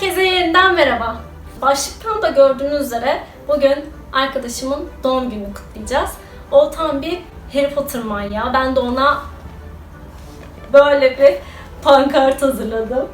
Herkese yeniden merhaba. Başlıktan da gördüğünüz üzere bugün arkadaşımın doğum gününü kutlayacağız. O tam bir Harry Potter manyağı. Ben de ona böyle bir pankart hazırladım.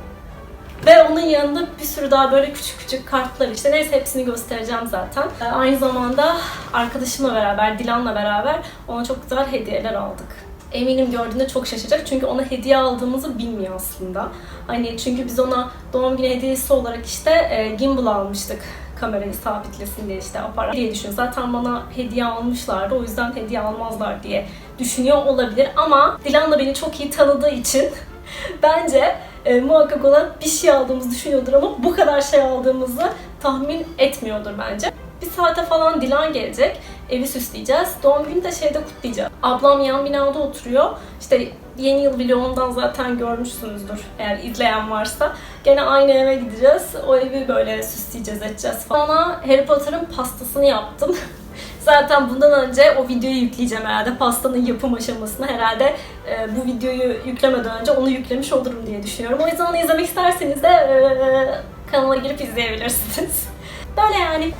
Ve onun yanında bir sürü daha böyle küçük küçük kartlar işte neyse hepsini göstereceğim zaten. Ee, Aynı zamanda arkadaşımla beraber, Dilan'la beraber ona çok güzel hediyeler aldık. Eminim gördüğünde çok şaşıracak çünkü ona hediye aldığımızı bilmiyor aslında. Hani çünkü biz ona doğum günü hediyesi olarak işte e, gimbal almıştık kamerayı sabitlesin diye işte aparat diye düşünüyor. Zaten bana hediye almışlardı o yüzden hediye almazlar diye düşünüyor olabilir ama Dilan da beni çok iyi tanıdığı için bence e, muhakkak ona bir şey aldığımızı düşünüyordur ama bu kadar şey aldığımızı tahmin etmiyordur bence. Bir saate falan Dilan gelecek. Evi süsleyeceğiz. Doğum günü de şeyde kutlayacağız. Ablam yan binada oturuyor. İşte yeni yıl vlogundan zaten görmüşsünüzdür eğer izleyen varsa. Gene aynı eve gideceğiz. O evi böyle süsleyeceğiz edeceğiz falan. Ona Harry Potter'ın pastasını yaptım. Zaten bundan önce o videoyu yükleyeceğim herhalde. Pastanın yapım aşamasını herhalde e, bu videoyu yüklemeden önce onu yüklemiş olurum diye düşünüyorum. O yüzden onu izlemek isterseniz de e, kanala girip izleyebilirsiniz. Böyle yani.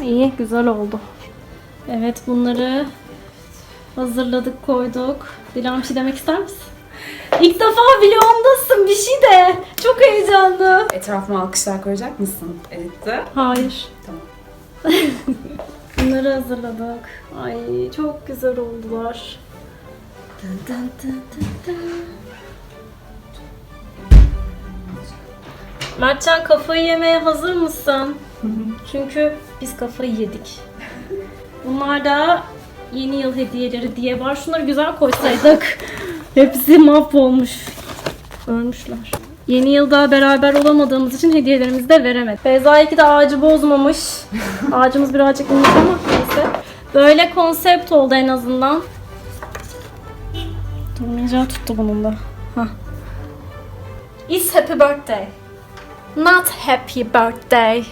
İyi, güzel oldu. Evet, bunları hazırladık, koyduk. Dilan bir şey demek ister misin? İlk defa vlogumdasın bir şey de. Çok heyecanlı. Etrafıma alkışlar koyacak mısın Editte? Hayır. Tamam. Bunları hazırladık. Ay çok güzel oldular. Dın dın dın dın dın. Mertcan kafayı yemeye hazır mısın? Çünkü biz kafayı yedik. Bunlar da yeni yıl hediyeleri diye var. Şunları güzel koysaydık. Hepsi mahvolmuş. Ölmüşler. Yeni yılda beraber olamadığımız için hediyelerimizi de veremedik. Beyza iki de ağacı bozmamış. Ağacımız birazcık inmiş ama neyse. Böyle konsept oldu en azından. Durmayacağı tuttu bunun da. Hah. It's happy birthday. Not happy birthday.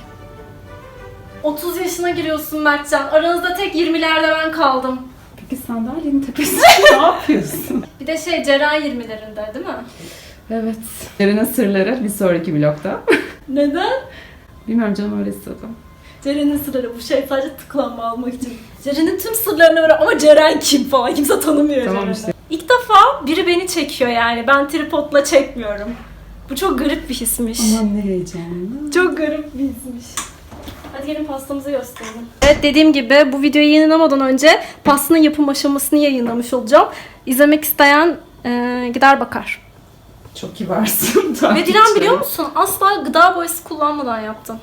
30 yaşına giriyorsun Mertcan. Aranızda tek 20'lerde ben kaldım. Peki sandalyenin tepesinde ne yapıyorsun? Bir de şey Ceren 20'lerinde değil mi? Evet. Ceren'in sırları bir sonraki vlogda. Neden? Bilmiyorum canım öyle istedim. Ceren'in sırları bu şey sadece tıklanma almak için. Ceren'in tüm sırlarını ver ama Ceren kim falan kimse tanımıyor Tamam Ceren'i. işte. İlk defa biri beni çekiyor yani. Ben tripodla çekmiyorum. Bu çok garip bir hismiş. Aman ne heyecanlı. Çok garip bir hismiş. Hadi gelin pastamızı gösterelim. Evet dediğim gibi bu videoyu yayınlamadan önce pastanın yapım aşamasını yayınlamış olacağım. İzlemek isteyen e, gider bakar. Çok kibarsın. Ve Dilan biliyor musun? Asla gıda boyası kullanmadan yaptım.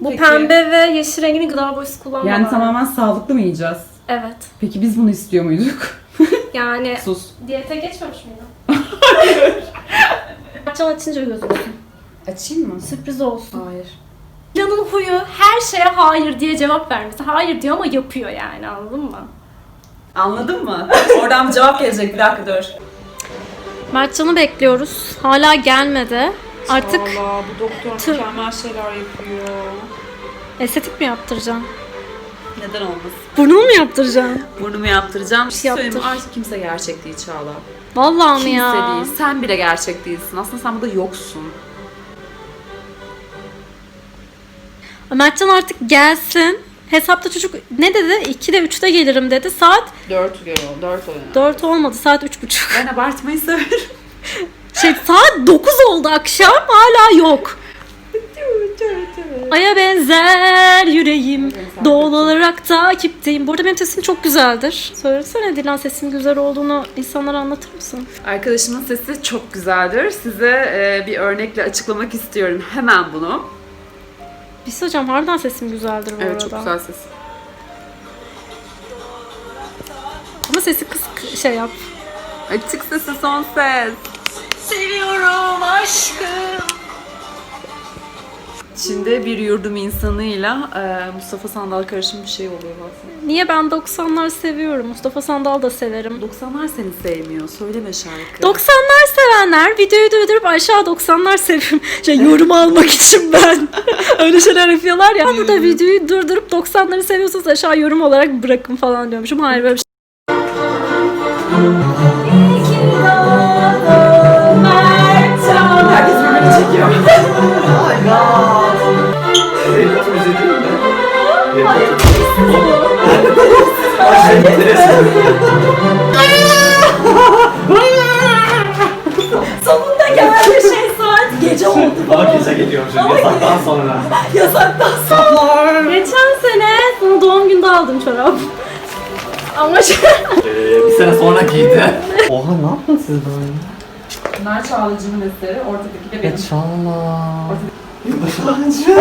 Bu peki. pembe ve yeşil rengini gıda boyası kullanmadan. Yani tamamen sağlıklı mı yiyeceğiz? Evet. Peki biz bunu istiyor muyduk? Yani Sus. diyete geçmemiş miydin? Hayır. Açan açınca gözüksün. Açayım mı? Sürpriz olsun. Hayır. Dilan'ın huyu her şeye hayır diye cevap vermesi. Hayır diyor ama yapıyor yani anladın mı? Anladın mı? Oradan bir cevap gelecek. Bir dakika dur. Mertcan'ı bekliyoruz. Hala gelmedi. Artık Allah bu doktor mükemmel şeyler yapıyor. estetik mi yaptıracaksın? Neden olmasın? Burnumu mu yaptıracaksın? Burnumu yaptıracağım. Bir şey Yaptır. söyleyeyim mi? Artık kimse gerçek değil Çağla. Vallahi mi Kimse ya? değil. Sen bile gerçek değilsin. Aslında sen burada yoksun. Mertcan artık gelsin. Hesapta çocuk ne dedi? 2'de 3'te gelirim dedi. Saat 4 geliyor. 4 oyun. 4 olmadı. Saat 3.30. Ben abartmayı severim. Şey saat 9 oldu akşam hala yok. Aya benzer yüreğim. Doğal olarak takipteyim. Bu arada benim sesim çok güzeldir. Söylesene Dilan sesim güzel olduğunu insanlara anlatır mısın? Arkadaşımın sesi çok güzeldir. Size e, bir örnekle açıklamak istiyorum hemen bunu. Şey hocam harbiden sesim güzeldir bu Evet arada. çok güzel ses. Ama sesi kısık şey yap. Açık sesi son ses. Seviyorum aşkım. İçinde bir yurdum insanıyla e, Mustafa Sandal karışım bir şey oluyor aslında. Niye ben 90'lar seviyorum. Mustafa Sandal da severim. 90'lar seni sevmiyor. Söyleme şarkı. 90'lar sevenler videoyu durdurup aşağı 90'lar seviyorum. Şey yorum almak için ben. Öyle şeyler yapıyorlar ya. Burada videoyu durdurup 90'ları seviyorsanız aşağı yorum olarak bırakın falan diyormuşum. Hayır böyle bir şey. Herkes birbirini çekiyor. Harry Ay, enteresan. Sonunda geldi şey saat gece oldu. Bana gece geliyorum şimdi yasaktan sonra. Yasaktan sonra. Geçen sene sana doğum günde aldım çorap. Ama şey... Ee, bir sene sonra giydi. Oha ne yaptın siz böyle? Bunlar Çağlacı'nın eseri. Ortadaki de benim. Çağla.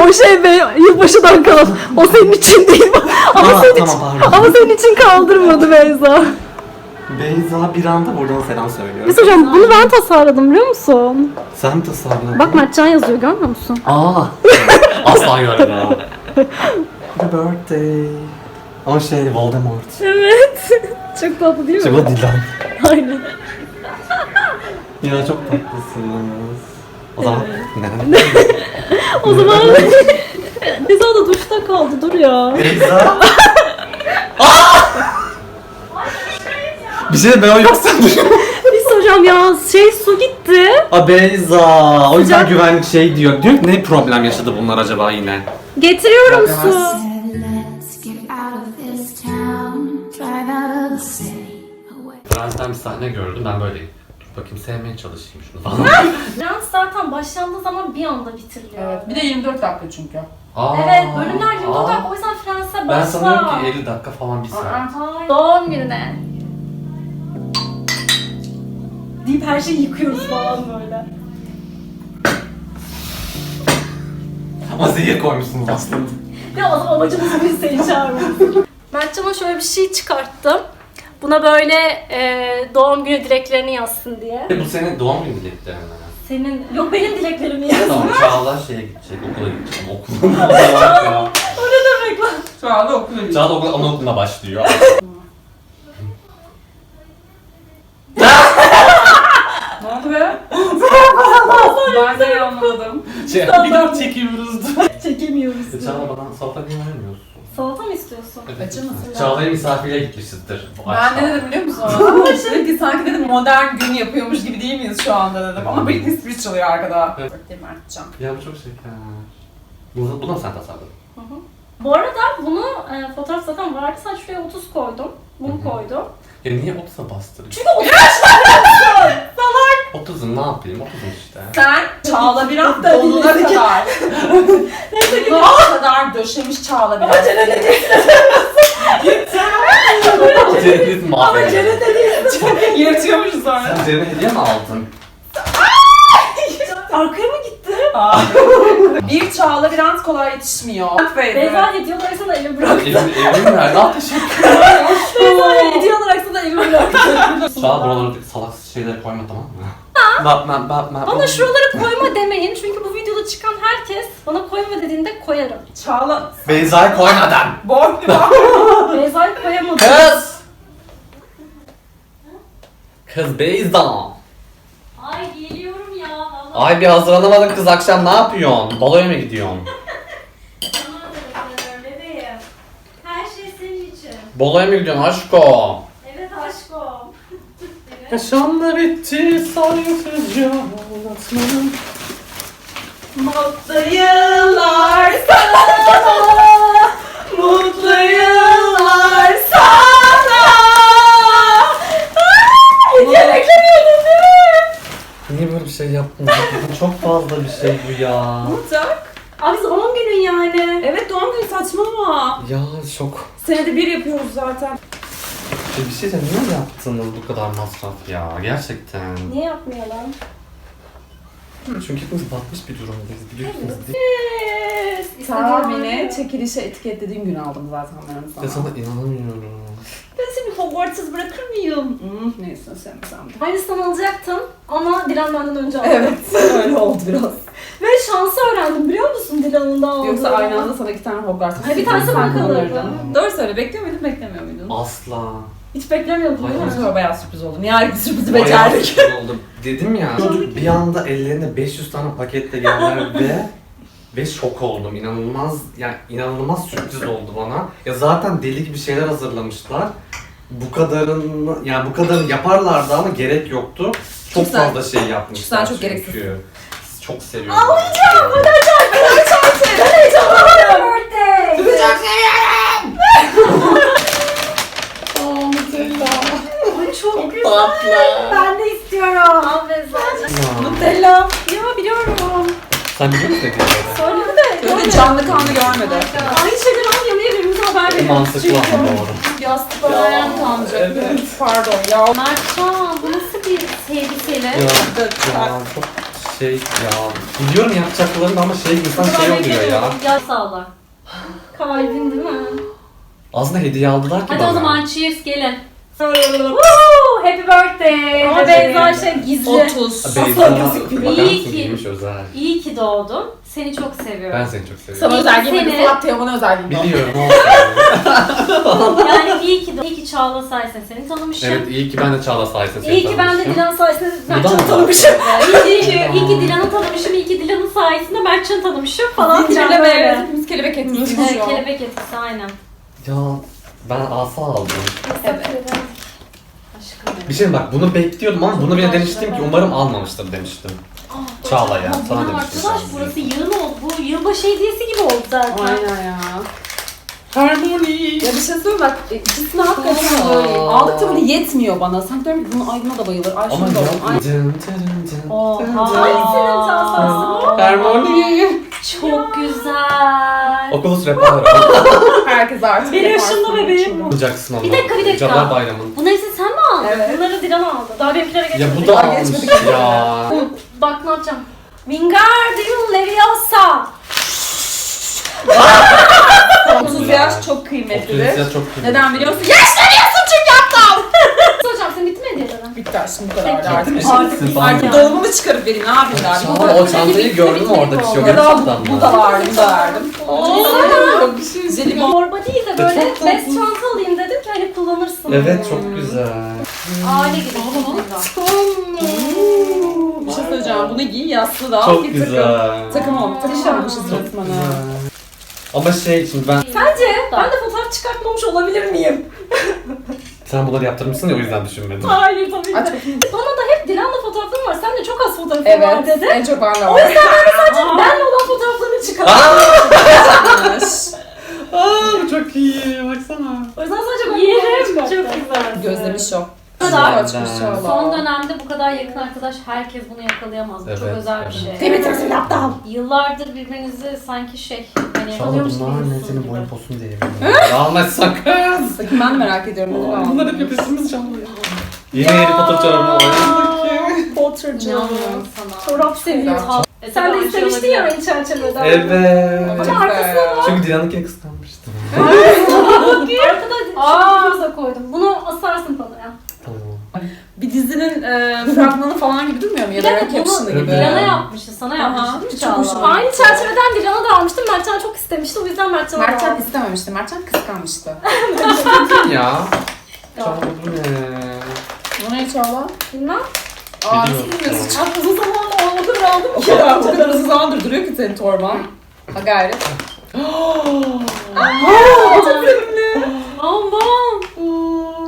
O şey be, yılbaşıdan kalan. O senin için değil. Ama Aa, senin tamam, için, pardon. ama senin için kaldırmadı Beyza. Beyza bir anda buradan selam söylüyor. Biz hocam bunu ben tasarladım biliyor musun? Sen mi tasarladın? Bak Mertcan yazıyor görmüyor musun? Aa. Asla görmedim. Happy birthday. Ama şey Voldemort. Evet. Çok tatlı değil mi? Bu Dilan. Aynen. Ya çok tatlısınız. O zaman ne? O zaman o da duşta kaldı dur ya. Beyza. bir şey de ben o yoksan Biz hocam ya şey su gitti. A Beyza. O yüzden Sıcak. güvenlik şey diyor. Diyor ki ne problem yaşadı bunlar acaba yine? Getiriyorum Bak, su. said, let's get out of this town, drive out of the city, away. Fransa'dan bir sahne gördüm ben böyleyim. Bakayım sevmeye çalışayım şunu falan. Prens zaten başlandığı zaman bir anda bitiriliyor. Evet. Bir de 24 dakika çünkü. Aa, Evet, bölümler 24 aa. dakika o yüzden Fransa Ben başla. sanıyorum ki 50 dakika falan bir saat. Hayır. Doğum gününe. Deyip her şeyi yıkıyoruz falan böyle. Ama zehir koymuşsunuz aslında. Ya o zaman amacımız bu seni çağırmak. Mertcan'a şöyle bir şey çıkarttım. Buna böyle e, doğum günü dileklerini yazsın diye. E, Bu senin doğum günü dileklerin mi? Senin, yok benim dileklerimi yaz. Tamam Çağla şeye gidecek, okula gidecek. Okula ya. o ne demek lan? Şu anda okula gidiyor. Çağla okula anaokuluna başlıyor. Ne oldu be? ben de anlamadım. Şey, bir daha çekiyoruz. Çekemiyoruz. Çağla bana salata niye vermiyorsun? Salata mı istiyorsun? Acı mısın? Çağla'ya misafirliğe gitmişizdir. Bu Ben akşam. ne dedim biliyor musun? dedim ki sanki dedim modern gün yapıyormuş gibi değil miyiz şu anda dedim. Ama Britney Spears çalıyor arkada. Evet. Mertcan. Ya bu çok şeker. Bunu, bunu sen tasarladın? Bu arada bunu e, fotoğraf zaten vardı. Sadece şuraya 30 koydum. Bunu koydum. Ya niye 30'a bastırıyorsun? Çünkü 30 30'un ne yapayım? 30'un işte. Sen Çağla biraz Ben donuna ki- kadar. Neyse ki Donuna kadar döşemiş Çağla biraz. Ceren'in mahvediyor. Yırtıyormuş sonra. Sen Ceren'e hediye mi aldın? arkaya mı gitti? Bir Çağla biraz kolay yetişmiyor. Beyza. Hediye olarak sana elimi bıraktı. Evim, evim nerede? Al teşekkür Beyza hediye olarak sana elimi bıraktı. Çağla buralara salak şeyleri koyma tamam mı? Batman, Batman. Bana şuraları koyma demeyin. Çünkü bu videoda çıkan herkes bana koyma dediğinde koyarım. Çağla Beyza'yı koymadan. boy Beyza'yı koyamadım. Kız! Kız Beyza. Ay geliyorum ya. Vallahi. Ay bir hazırlanamadın kız akşam ne yapıyorsun? Baloya mı gidiyorsun? Tamam bebeğim. Her şey senin için. Baloya mı gidiyorsun aşko? Yaşamda bitti saygısızca anlatmanın. Mutlu yıllar sana Mutlu yıllar sana Hediye beklemiyordun değil mi? Niye böyle bir şey yaptın? Bu Çok fazla bir şey bu ya. Olacak. Abi doğum günün yani. Evet doğum günü saçmalama. Ya çok. Senede bir yapıyoruz zaten. Bir şey de niye yaptınız bu kadar masraf ya? Gerçekten. Niye yapmayalım? Çünkü hepimiz batmış bir durumdayız biliyorsunuz değil Yes. Tahmine çekilişe etiketlediğim gün aldım zaten ben mi? sana. Ya sana inanamıyorum. Ben seni Hogwarts'ız bırakır mıyım? Hmm, neyse sen sen de. Aynısından alacaktım ama Dilan benden önce aldı. Evet öyle oldu biraz. Ve şansı öğrendim biliyor musun Dilan'ın da aldığını? Yoksa aynı anda sana iki tane Hogwarts Hayır, bir tanesi bana kalırdı. Doğru söyle bekliyor muydun beklemiyor muydun? Asla. Hiç beklemiyordum değil Hayır. mi? Sonra bayağı sürpriz oldu. Nihayet sürprizi Bayağı becerdik. sürpriz oldu. Dedim ya. Çocuk bir anda ellerine 500 tane paketle geldiler ve ve şok oldum. İnanılmaz yani inanılmaz sürpriz oldu bana. Ya zaten deli gibi şeyler hazırlamışlar. Bu kadarını yani bu kadarını yaparlardı ama gerek yoktu. Çok Çünkü sen- fazla şey yapmışlar. çünkü sen çok çünkü. gereksiz. çok seviyorum. Ağlayacağım. Hadi açar. Ben açar. Ben heyecanlanıyorum. Ay çok güzel. Tatlı. Ben de istiyorum. Al. Ya, Nutella. Ya biliyorum. Sen biliyor musun dediğimi? Söyledi de. Böyle canlı kanlı görmedi. Aynı şeyleri al yemeğe birbirimize haber verelim. Mantıklı ama doğru. Yastık öğren kalmayacak. Evet. Pardon ya. Mertcan bu nasıl bir sevgisiyle? Ya, ya çok şey ya biliyorum yapacaklarını ama şey insan şey oluyor ya. Ya sağla. Kalbin değil mi? Aslında hediye aldılar ki Hadi bana. o zaman cheers gelin. Woo! Happy birthday. Ama. Beyza şey gizli. 30. Beyza Asla gözükmüyor. bakar İyi ki- giymiş özel. İyi ki doğdun. Seni çok seviyorum. Ben seni çok seviyorum. Sana özel giymedi. Seni- Fırat Teoman'a özel giydi. Biliyorum olsun. Yani iyi ki iyi ki Çağla sayesinde seni tanımışım. evet iyi ki ben de Çağla sayesinde seni İyi ki ben de tanımışım. Dilan sayesinde Buradan Mertcan'ı mı? tanımışım. iyi, ki, iyi ki Dilan'ı tanımışım, iyi ki Dilan'ın sayesinde Mertcan'ı tanımışım falan filan Zincirleme böyle. Hepimiz kelebek Evet, şu. kelebek etkisi aynen. Ya ben asa aldım. Evet. Bir şey bak bunu bekliyordum ama bunu bile demiştim ki umarım almamıştır demiştim. Ah, Çağla ya, sana demiştim Arkadaş burası yığın oldu. Bu yılbaşı hediyesi gibi oldu zaten. Aynen ya. Harmony. Ya bir şey söyleyeyim bak ikisini hakikaten Aa. böyle aldıkça böyle yetmiyor bana. Sanki diyorum ki bunun Aydın'a da bayılır. Ay Ama şunu da alayım. Ay. Oha. bu? Harmony. Çok güzel. Oculus Reparo. Herkes artık Benim yaşımda bebeğim bu. Bulacaksın onu. Bir dakika, bir dakika. Cadılar Bayramı'nın. Bunları ise sen mi aldın? Evet. Bunları Dilan aldı. Daha benimkilere Ya geçmedik. bu da almış ya. Bak ne yapacağım. Wingardium Leviosa. 30 yaş çok kıymetlidir. Oculus ya çok kıymetli. Neden biliyor musun? Yaşlanıyorsun çünkü aptal. Hocam sen bitti mi hediyelerin? Bitti aşkım bu kadar da artık. Artık, artık dolabımı çıkarıp yapayım daha. Bir Çağla o çantayı gördün mü orada bir şey yok. Ya bu, da vardı, bu da verdim. Şey. Jelibon. Torba değil de böyle bez çanta alayım dedim ki hani kullanırsın. Evet çok güzel. Aile gibi. aslında. Bir şey söyleyeceğim. Bunu giy yaslı da. Çok bir güzel. Takım, takım ol. Güzel. olmuşuz resmen. Ama şey şimdi ben Sence ben de fotoğraf çıkartmamış olabilir miyim? sen bunları yaptırmışsın ya o yüzden düşünmedim. Hayır tabii ki. Bana da hep Dilan'la fotoğraflarım var. Sen de çok az fotoğrafın var Evet. dedi. En çok benle O var. yüzden ben de sadece benle olan fotoğraflarını çıkarttım. Aa çok iyi baksana. O yüzden sadece ben Yerim. Çok güzel. Gözlemiş o. kadar. Son dönemde bu kadar yakın arkadaş herkes bunu yakalayamaz. Bu çok Evet, özel bir evet. şey. Kıymetimizi aptal. Yıllardır birbirinizi sanki şey hani bunlar ne gibisin senin gibi. boyun posun diye. Almazsak kız. Bakın ben merak ediyorum. Bunu al. Bunlar hep yapıyorsunuz Çağla ya. Yeni Harry Potter çorabı Potter'cı. İnanmıyorum sana. Çorap seviyor. E, Sen tabii de istemiştin ya olabilir. beni çerçeveden. Evet. Ama arkasına bak. Çünkü Dilan'ınkini kıskanmıştım. Arkada şurada koydum. Bunu asarsın bana ya. Bir dizinin e, fragmanı falan gibi durmuyor mu? Ya Bir da caption'ı bunu gibi. Dilan'a yapmışız, sana çok hoşuma Çağla? Aynı çerçeveden Dilan'a da almıştım. Mertcan çok istemişti. O yüzden Mertcan'a da Mertcan aldım. istememişti. Mertcan kıskanmıştı. ya. Çağla bu ne? Bu ne Çağla? Bilmem. Aa nasıl Biliyorum. bilmiyorsun? Çok uzun zaman oldu kadar aldım ki. kadar, o kadar uzun zamandır duruyor ki senin torban. Ha gayret. Aman.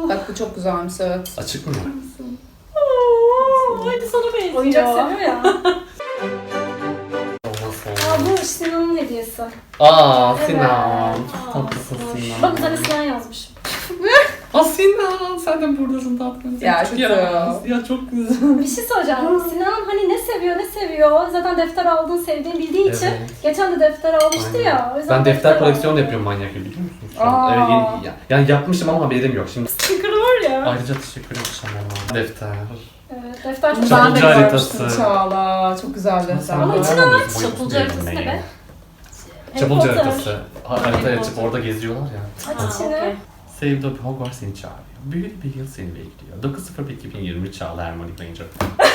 Bak bu çok güzelmiş evet. Açık mı? Haydi sana benziyor. Oyuncak seviyor ya. Aa bu Sinan'ın hediyesi. Aa. Sinan. Çok tatlısın Sinan. Bak üzerine Sinan yazmış. Aa Sinan sen de buradasın tatlım. Ya, çok kötü. yaramaz. Ya çok güzel. Bir şey söyleyeceğim. Sinan hani ne seviyor ne seviyor. Zaten defter aldığını sevdiğini bildiği için. Evet. Geçen de defter almıştı Aynen. ya. O yüzden Ben defter koleksiyonu da aldı. yapıyorum manyak gibi biliyor musun? Şu an. Aa. Evet, yeni- ya- yani yapmışım ama haberim yok. Şimdi Sticker var ya. ayrıca teşekkür ederim. Defter. Defter çok Çapulcu ben de haritası. görmüştüm Çağla. Çok güzel defter. Ama içine? Boyun çapulcu haritası ne be? Harry Çapulcu Potter. haritası. Ha, Harry Haritayı açıp Potter. orada geziyorlar ya. Aç içine. Save the Hogwarts seni çağırıyor. Büyülü bir yıl seni bekliyor. 9.01.2020 Çağla Hermione Granger.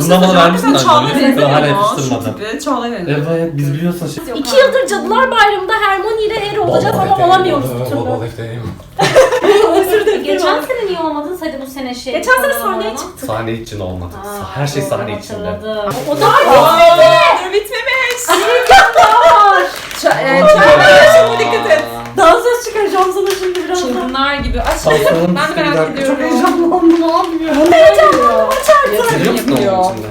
Bundan bana vermişsin Çağla anne. Daha hala yapıştırmadım. yapıştırmadım. Çağla benziyor. Evet biz biliyorsun şey. İki yıldır Cadılar Bayramı'nda Hermione ile Harry olacağız ama olamıyoruz bir türlü. Özür dilerim. Geçen olur. sene niye olmadınız? Hadi bu sene şey. Geçen sene sahneye çıktık. Sahne için olmadı. Aa, Her şey sahne içinde. O da Aa, bitmemiş. yaşamı dikkat et. Daha söz çıkaracağım sana şimdi birazdan. Çılgınlar gibi. Aşkım Safranın ben de merak bir ediyorum. Çok heyecanlandım abi ya. Ne heyecanlandım açarsan. Biliyor musun onun içinde?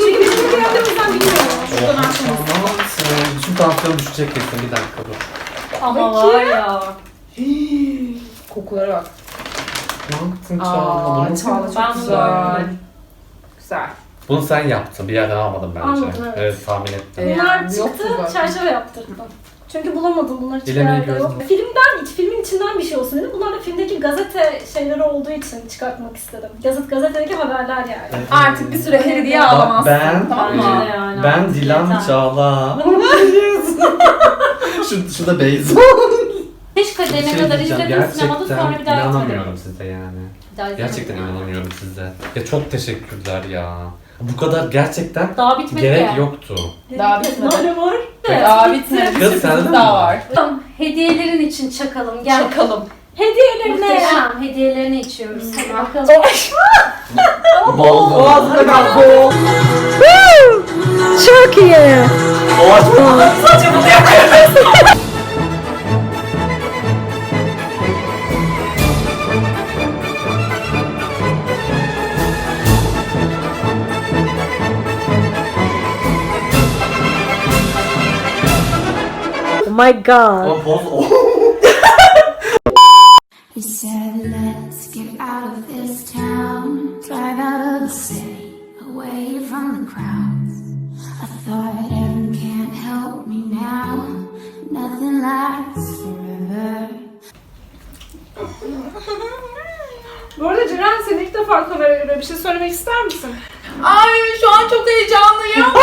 Çünkü biz bunu geldiğimizden bilmiyorum. Şuradan açmamız. Aman, Bütün tansiyon düşecek kesin bir dakika dur. Ama var ya. Kokulara bak. Ne yaptın Aa, Çağla? Bunu- Çağla çok Ben güzel. bunu- Güzel. Bunu sen yaptın bir yerden almadın bence. Almadım, evet. evet tahmin ettim. Evet. Bunlar Yani çıktı, yoktu zaten. çerçeve yaptırdım. Çünkü bulamadım bunlar hiçbir Bilemeyi yerde yok. gözüm. Filmden, filmin içinden bir şey olsun dedim. Bunlar da filmdeki gazete şeyleri olduğu için çıkartmak istedim. Gazet, gazetedeki haberler yani. Artık bir süre hediye Bak alamazsın. ben, Tamam Bence mı? de yani. ben Dilan Yeter. Çağla. şu, şu da Beyza. Beş kademe Bir şey kadar diyeceğim, izledim sinemada sonra bir daha inanamıyorum size yani. Bir daha izlemedim. Gerçekten inanamıyorum size. Ya çok teşekkürler ya. Bu kadar gerçekten Daha bitmedi gerek ya. yoktu. Daha bitmedi. Ne var? Daha bitmedi. Bir Kız, sende sürpriz mi daha var? Tamam, hediyelerin için çakalım. Gel. Çakalım. Hediyelerine. Muhteşem. Hediyelerini içiyoruz. Hadi bakalım. Bol bol. Boğazına kalk. Çok iyi. Oh my god. O. He said, let's get out of this town, drive out of the city, away from the crowds. I thought heaven can't help me now, nothing lasts forever. Bu arada Ceren sen ilk defa kameraya bir şey söylemek ister misin? Ay şu an çok heyecanlıyım.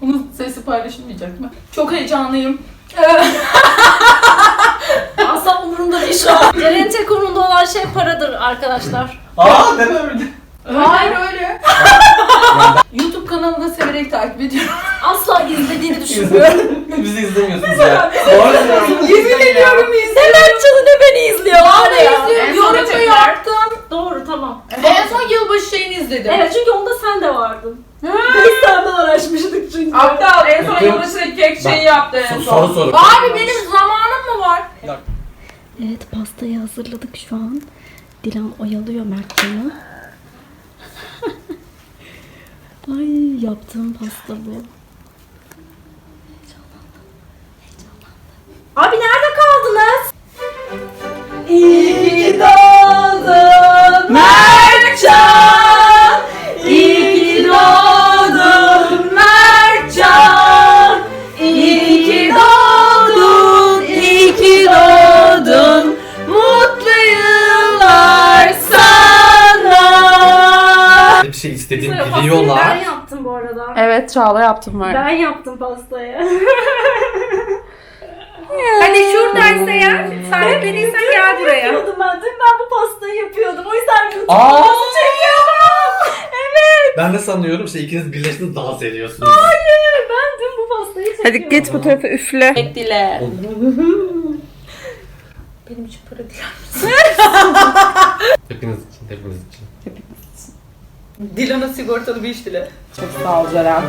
Bunun sesi paylaşılmayacak mı? Çok heyecanlıyım. Asla umurumda değil şu an. Ceren'in tek umurunda olan şey paradır arkadaşlar. Aa neden öyle? Hayır öyle. YouTube kanalını severek takip ediyorum. Asla izlediğini düşünmüyorum. Bizi izlemiyorsunuz ya. Doğru Yemin ediyorum ne Mertcan'ı ne beni izliyor var ya. En son Yorum tekrar- yaptım. Doğru tamam. En son yılbaşı şeyini izledim. Evet çünkü onda sen de vardın. Biz senden araşmıştık çünkü. Aptal en son yılbaşındaki kek şeyi yaptı en So- son. soru soru. Abi benim zamanım mı var? Evet pastayı hazırladık şu an. Dilan oyalıyor Mertcan'ı. Ay yaptığım pasta bu. Abi nerede kaldınız? İyi ki doğdun sana. Bir şey istediğimi Ben yaptım bu arada. Evet Çağla yaptım var. Ben yaptım pastayı. Hadi şuradaysa ya. Sahipleniysen gel buraya. yapıyordum ben. Dün ben bu pastayı yapıyordum. O yüzden YouTube Aa! videosu çekiyordum. Evet. Ben de sanıyorum şey ikiniz birleştiniz dans ediyorsunuz. Hayır. Ben dün bu pastayı çekiyordum. Hadi git bu tarafa üfle. Dile. Benim için para değil. Hepiniz için, hepiniz için. Dilan'a sigortalı bir iş dile. Çok sağ ol Ceren.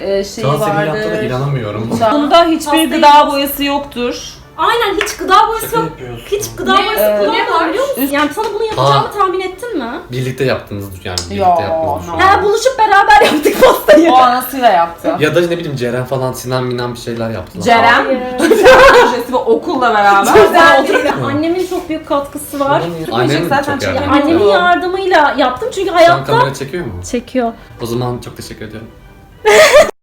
Ee, şey Şu an senin yaptığına vardı. inanamıyorum. Bunda hiçbir gıda boyası yoktur. Aynen hiç gıda boyası Şaka yok. yapıyorsun. Hiç gıda Ne, boyası e, kullanmadım biliyor musun? Üst- Yani sana bunu yapacağımı tahmin ettin mi? Birlikte yaptınız yani birlikte Ya, yaptınız. no. He buluşup beraber yaptık pastayı. O anasıyla yaptı. Ya da ne bileyim Ceren falan Sinan Minan bir şeyler yaptılar. Ceren projesi ve okulla beraber. Güzel değil. Annemin çok büyük katkısı var. Annem zaten çok yardım çekelim. etti. Annemin yardımıyla yaptım çünkü Şu an hayatta kamera çekiyor mu? çekiyor. O zaman çok teşekkür ediyorum.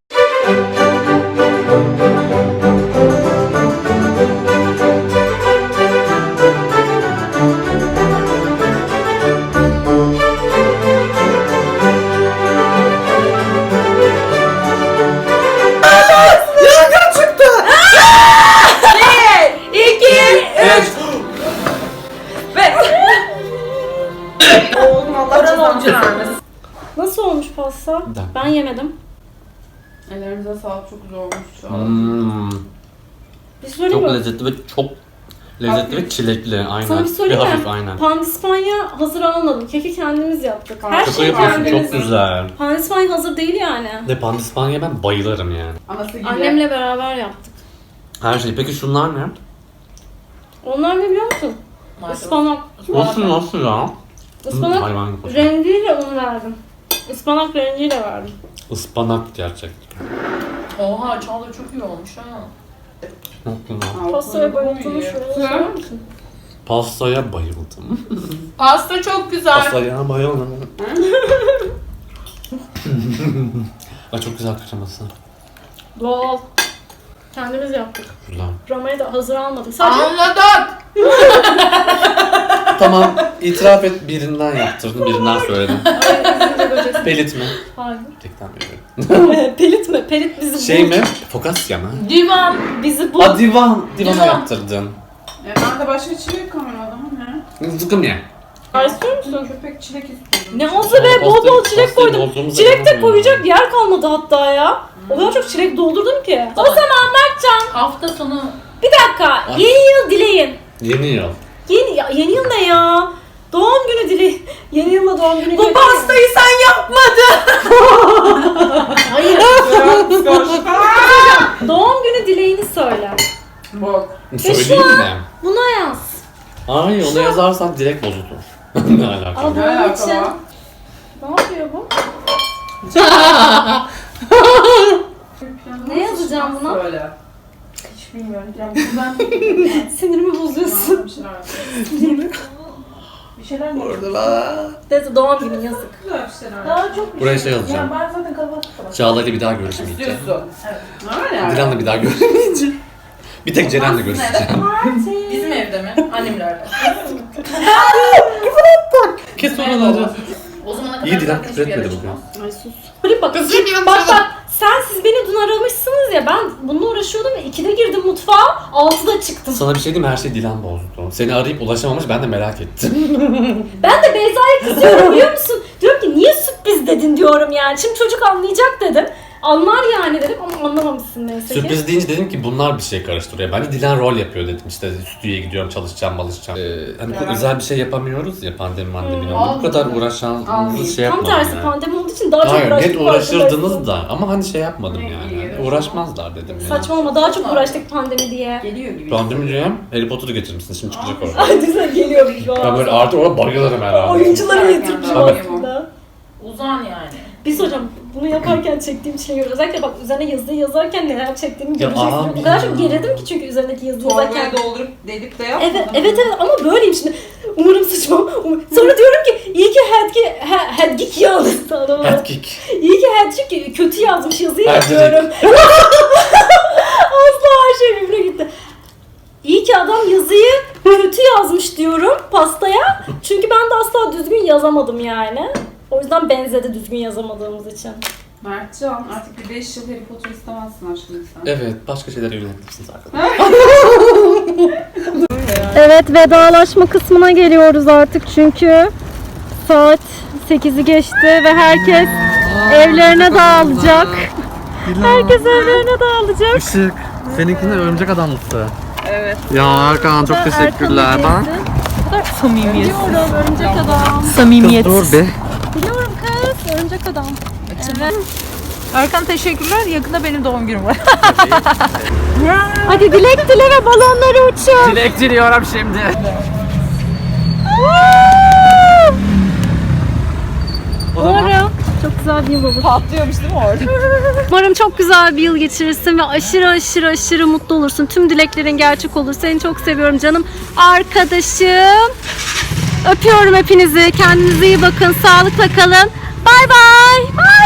yemedim. Ellerinize sağlık çok güzel olmuş şu an. Hmm, Bir söyleyeyim çok mi? lezzetli ve çok lezzetli ve çilekli aynen. Sana bir söyleyeyim ve mi? hafif aynen. Pandispanya hazır almadım. Keki kendimiz yaptık. Her Şaka şey yapıyorsun kendimiz. çok güzel. Pandispanya hazır değil yani. De pandispanya ben bayılırım yani. Anası gibi. Annemle beraber yaptık. Her şey. Peki şunlar ne? Onlar ne biliyor musun? Ispanak. Nasıl nasıl ya? Ispanak Hayvan gibi. rengiyle onu verdim. Ispanak rengiyle verdim. Ispanak gerçek. Oha Çağla çok iyi olmuş ha. Çok güzel. Pastaya bayıldım misin? Pastaya bayıldım. Pasta çok güzel. Pastaya bayıldım. Ay çok güzel kreması. Doğal. Kendimiz yaptık. Güzel. Roma'yı da hazır almadım. Sadece Anladık. Tamam itiraf et birinden yaptırdım birinden söyledim. Pelit mi? Hayır. Tekten veriyorum. Pelit mi? Pelit bizi Şey mi? Fokasya mı? Divan bizi buldu. Aa divan. Divana Divan. yaptırdın. E, ben de başka çilek kalmadı ama ne? Zıkkım ye. Ay, istiyor musun? Köpek çilek istiyordum. Ne hazır be bol bol çilek pastayı koydum. doldurduğumuz Çilek de zaman koyacak yer kalmadı hatta ya. O kadar çok çilek doldurdum ki. O zaman Mertcan Hafta sonu bir dakika yeni yıl dileyin. Yeni yıl. Yeni, ya, yeni yıl ne ya? Doğum günü dileyin. Yeni yılla doğum günü bu pastayı sen yapmadın. Hayır. doğum günü dileğini söyle. Bak. Söyleyeyim mi? Buna yaz. Ay onu yazarsan direkt bozulur. ne alaka? Al Ne bunun alaka için. Ne yapıyor bu? Ne yazacağım buna? Böyle. Hiç bilmiyorum. Ya ben Sinirimi bozuyorsun. bir şeyler. Bir şeyler mi? Dedi doğum günü yazık. Güzel bir şeyler. Daha çok Buraya şey Ya yazacağım. ben zaten kalabalık Çağla'yla bir daha görüşmeyeceğim. İstiyorsun. Evet. Öyle yani. Dilan'la bir daha görüşmeyeceğim. Bir tek Ceren'le görüşeceğim. Bizim evde mi? Annemlerle. Kes oraları. O zamana kadar İyi Dilan zaten küfür hiçbir yere etmedi bugün. çıkmaz. Ay sus. Bak bak sen siz beni dün aramışsınız ya ben bununla uğraşıyordum ya 2'de girdim mutfağa 6'da çıktım. Sana bir şey diyeyim mi? Her şey Dilan bozdu. Seni arayıp ulaşamamış ben de merak ettim. Ben de Beyza'ya kızıyorum biliyor musun? Diyorum ki niye sürpriz dedin diyorum yani. Şimdi çocuk anlayacak dedim. Anlar yani dedim ama anlamamışsın neyse ki. Sürpriz deyince dedim ki bunlar bir şey karıştırıyor. Ben de Dilan rol yapıyor dedim işte stüdyoya gidiyorum çalışacağım çalışacağım. Ee, hani bu özel bir şey yapamıyoruz ya pandemi mandemi Hmm. oldu. Bu kadar uğraşacağımızı şey Tam yapmadım tersi yani. pandemi olduğu için daha çok Hayır uğraştık. net uğraşırdınız da ama hani şey yapmadım Ne, yani. iyi. Uğraşmazlar dedim yani. Saçmalama daha çok uğraştık pandemi diye. Geliyor gibi. Pandemi diyorum Harry Potter'ı getirmişsin şimdi çıkacak orada. Ay güzel geliyor şu Ben böyle artık orada bayılırım herhalde. Oyuncuları getirmiş Tabii. aslında. Uzan yani. Biz hocam bunu yaparken çektiğim çileyi özellikle bak üzerine yazıyı yazarken neler çektiğimi Ya göreceksiniz. abi O kadar çok ya. gerildim ki çünkü üzerindeki yazıyı yazarken. Torbaya doldurup delip de yapmadın. Evet, evet evet ama böyleyim şimdi. Umarım sıçmam. Um- Sonra diyorum ki iyi ki Hedgi, He- Hedgik yazdı adama. Headkick. İyi ki Hedgik kötü yazmış yazıyı Hedgik. yapıyorum. Asla her şey birbirine gitti. İyi ki adam yazıyı kötü yazmış diyorum pastaya. Çünkü ben de asla düzgün yazamadım yani. O yüzden benzedi düzgün yazamadığımız için. Mertcan artık bir 5 yıl Harry Potter istemezsin aşkım sen. Evet başka şeylere yönelmişsiniz arkadaşlar. Evet vedalaşma kısmına geliyoruz artık çünkü saat 8'i geçti ve herkes evlerine dağılacak. Herkes evlerine dağılacak. Işık. Seninkinde örümcek adamlısı. Evet. Ya Hakan çok teşekkürler. Ben Samimiyet. Biliyorum örümcek adam. Samimiyet. dur be. Örümcek adam. Erkan teşekkürler. Yakında benim doğum günüm var. Hadi dilek dile ve balonları uçur. Dilek diliyorum şimdi. Umarım çok güzel bir yıl olur. Patlıyormuş değil mi orada? Umarım çok güzel bir yıl geçirirsin ve aşırı aşırı aşırı mutlu olursun. Tüm dileklerin gerçek olur. Seni çok seviyorum canım. Arkadaşım. Öpüyorum hepinizi. Kendinize iyi bakın. Sağlıkla kalın. 拜拜